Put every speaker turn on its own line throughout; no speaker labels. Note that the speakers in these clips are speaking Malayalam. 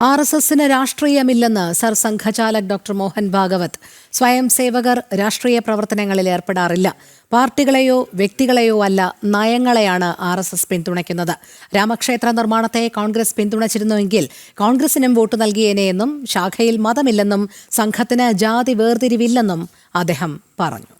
ആർ എസ് എസിന് രാഷ്ട്രീയമില്ലെന്ന് സർ സംഘചാലക് ഡോക്ടർ മോഹൻ ഭാഗവത്. സ്വയം സേവകർ രാഷ്ട്രീയ പ്രവർത്തനങ്ങളിൽ ഏർപ്പെടാറില്ല. പാർട്ടികളെയോ വ്യക്തികളെയോ അല്ല നയങ്ങളെയാണ് ആർ എസ് എസ് പിന്തുണയ്ക്കുന്നത്. രാമക്ഷേത്ര നിർമ്മാണത്തെ കോൺഗ്രസ് പിന്തുണച്ചിരുന്നുവെങ്കിൽ കോൺഗ്രസിനും വോട്ട് നൽകിയേനെയെന്നും ശാഖയിൽ മതമില്ലെന്നും സംഘത്തിന് ജാതി വേർതിരിവില്ലെന്നും അദ്ദേഹം പറഞ്ഞു.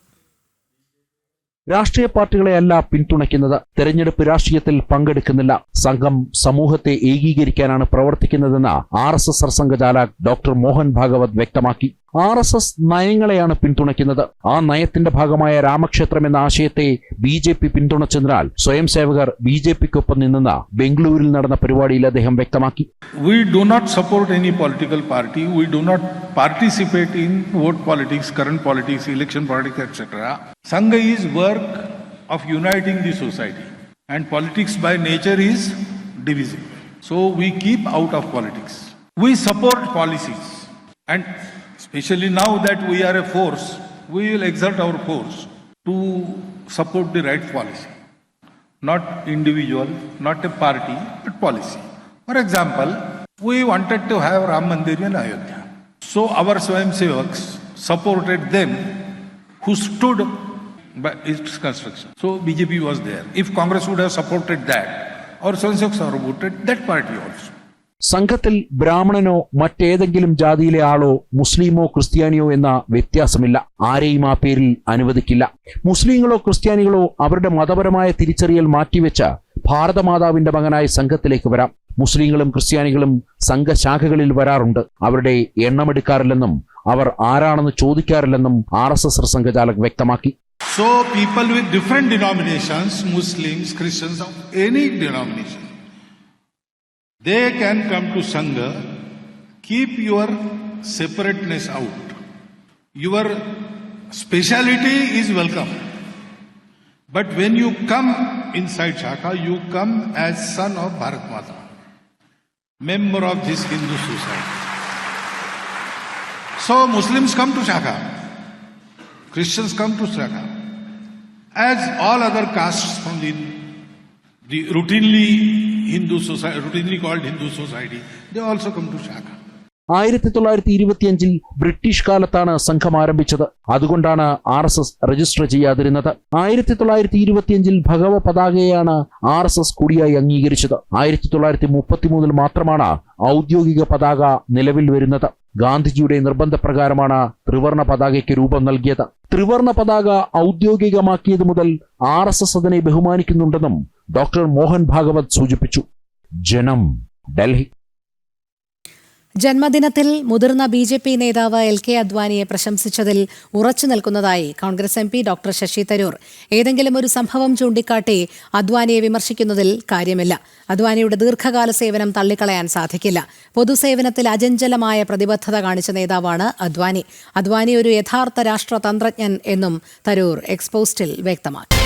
രാഷ്ട്രീയ പാർട്ടികളെയല്ല പിന്തുണയ്ക്കുന്നത്. തെരഞ്ഞെടുപ്പ് രാഷ്ട്രീയത്തിൽ പങ്കെടുക്കുന്നില്ല. സംഘം സമൂഹത്തെ ഏകീകരിക്കാനാണ് പ്രവർത്തിക്കുന്നതെന്ന് R S S Sarsanghchalak doctor Mohan Bhagwat വ്യക്തമാക്കി. ആർ എസ് എസ് നയങ്ങളെയാണ് പിന്തുണയ്ക്കുന്നത്. ആ നയത്തിന്റെ ഭാഗമായ രാമക്ഷേത്രം എന്ന ആശയത്തെ ബി ജെ പി പിന്തുണച്ചതിനാൽ സ്വയം സേവകർ ബി ജെ പിക്കൊപ്പം നിന്നെന്ന ബംഗളൂരിൽ നടന്ന പരിപാടിയിൽ അദ്ദേഹം വ്യക്തമാക്കി.
We do not support any political party we do not participate in vote politics current politics election politics etcetera Sangh is work of uniting the society and politics by nature is divisive so we keep out of politics we support policies and especially now that we are a force, we will exert our force to support the right policy not individual, not a party, but policy. For example, we wanted to have Ram Mandir in Ayodhya. So our Swayam Sevaks supported them who stood by its construction. So BJP was there. If Congress would have supported that, our Swayam Sevaks voted that party also.
സംഘത്തിൽ ബ്രാഹ്മണനോ മറ്റേതെങ്കിലും ജാതിയിലെ ആളോ മുസ്ലിമോ ക്രിസ്ത്യാനിയോ എന്ന വ്യത്യാസമില്ല. ആരെയും ആ പേരിൽ അനുവദിക്കില്ല. മുസ്ലിങ്ങളോ ക്രിസ്ത്യാനികളോ അവരുടെ മതപരമായ തിരിച്ചറിയൽ മാറ്റിവെച്ച് ഭാരതമാതാവിന്റെ മകനായ സംഘത്തിലേക്ക് വരാം. മുസ്ലിങ്ങളും ക്രിസ്ത്യാനികളും സംഘശാഖകളിൽ വരാറുണ്ട്. അവരുടെ എണ്ണമെടുക്കാറില്ലെന്നും അവർ ആരാണെന്ന് ചോദിക്കാറില്ലെന്നും ആർ എസ് എസ് സംഘചാലക് വ്യക്തമാക്കി.
So people with different denominations, Muslims Christians of any denomination, they can come to Sangha, keep your separateness out. Your speciality is welcome. But when you come inside Shaka, you come as son of Bharat Mata, member of this Hindu society. So Muslims come to Shaka. Christians come to Shaka. As all other castes from the, the routinely Hindu society, routinely called Hindu society, they also come to Shaka.
ആയിരത്തി തൊള്ളായിരത്തി ഇരുപത്തിയഞ്ചിൽ ബ്രിട്ടീഷ് കാലത്താണ് സംഘം ആരംഭിച്ചത്. അതുകൊണ്ടാണ് ആർ എസ് എസ് രജിസ്റ്റർ ചെയ്യാതിരുന്നത്. ആയിരത്തി തൊള്ളായിരത്തി ഇരുപത്തിയഞ്ചിൽ ഭഗവ പതാകയാണ് ആർ എസ് എസ് കൂടിയായി അംഗീകരിച്ചത്. ആയിരത്തി തൊള്ളായിരത്തി മുപ്പത്തിമൂന്നിൽ മാത്രമാണ് ഔദ്യോഗിക പതാക നിലവിൽ വരുന്നത്. ഗാന്ധിജിയുടെ നിർബന്ധപ്രകാരമാണ് ത്രിവർണ പതാകയ്ക്ക് രൂപം നൽകിയത്. ത്രിവർണ പതാക ഔദ്യോഗികമാക്കിയത് മുതൽ ആർ എസ് എസ് അതിനെ ബഹുമാനിക്കുന്നുണ്ടെന്നും ഡോക്ടർ മോഹൻ ഭാഗവത് സൂചിപ്പിച്ചു. ജനം ഡൽഹി.
ജന്മദിനത്തിൽ മുതിർന്ന ബി ജെ പി നേതാവ് എൽ കെ അദ്വാനിയെ പ്രശംസിച്ചതിൽ ഉറച്ചു നിൽക്കുന്നതായി Congress M P doctor Shashi Tharoor. ഏതെങ്കിലും ഒരു സംഭവം ചൂണ്ടിക്കാട്ടി അദ്വാനിയെ വിമർശിക്കുന്നതിൽ കാര്യമില്ല. അദ്വാനിയുടെ ദീർഘകാല സേവനം തള്ളിക്കളയാൻ സാധിക്കില്ല. പൊതുസേവനത്തിൽ അചഞ്ചലമായ പ്രതിബദ്ധത കാണിച്ച നേതാവാണ് അദ്വാനി. അദ്വാനി ഒരു യഥാർത്ഥ രാഷ്ട്രതന്ത്രജ്ഞൻ എന്നും തരൂർ എക്സ്പോസ്റ്റിൽ വ്യക്തമാക്കി.